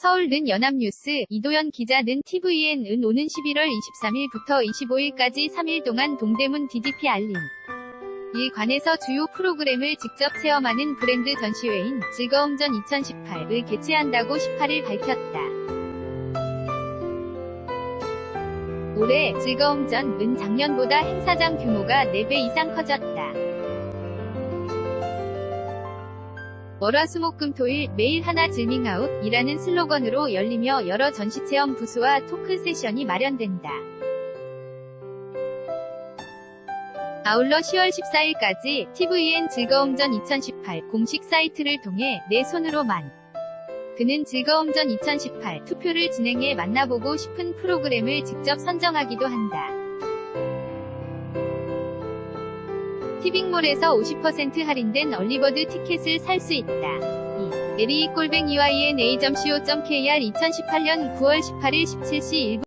서울는 연합뉴스, 이도현 기자 는 TVN은 오는 11월 23일부터 25일까지 3일 동안 동대문 DDP 알림. 이 관에서 주요 프로그램을 직접 체험하는 브랜드 전시회인 즐거움전 2018을 개최한다고 18일 밝혔다. 올해 즐거움전은 작년보다 행사장 규모가 4배 이상 커졌다. 월화수목금토일 매일 하나 질밍아웃 이라는 슬로건으로 열리며 여러 전시체험 부스와 토크 세션이 마련된다. 아울러 10월 14일까지 TVN 즐거움전 2018 공식 사이트를 통해 내 손으로만 그는 즐거움전 2018 투표를 진행해 만나보고 싶은 프로그램을 직접 선정하기도 한다. 티빙몰에서 50% 할인된 얼리버드 티켓을 살 수 있다. 2. 에리 골뱅 EYNA.co.kr 2018년 9월 18일 17시 1분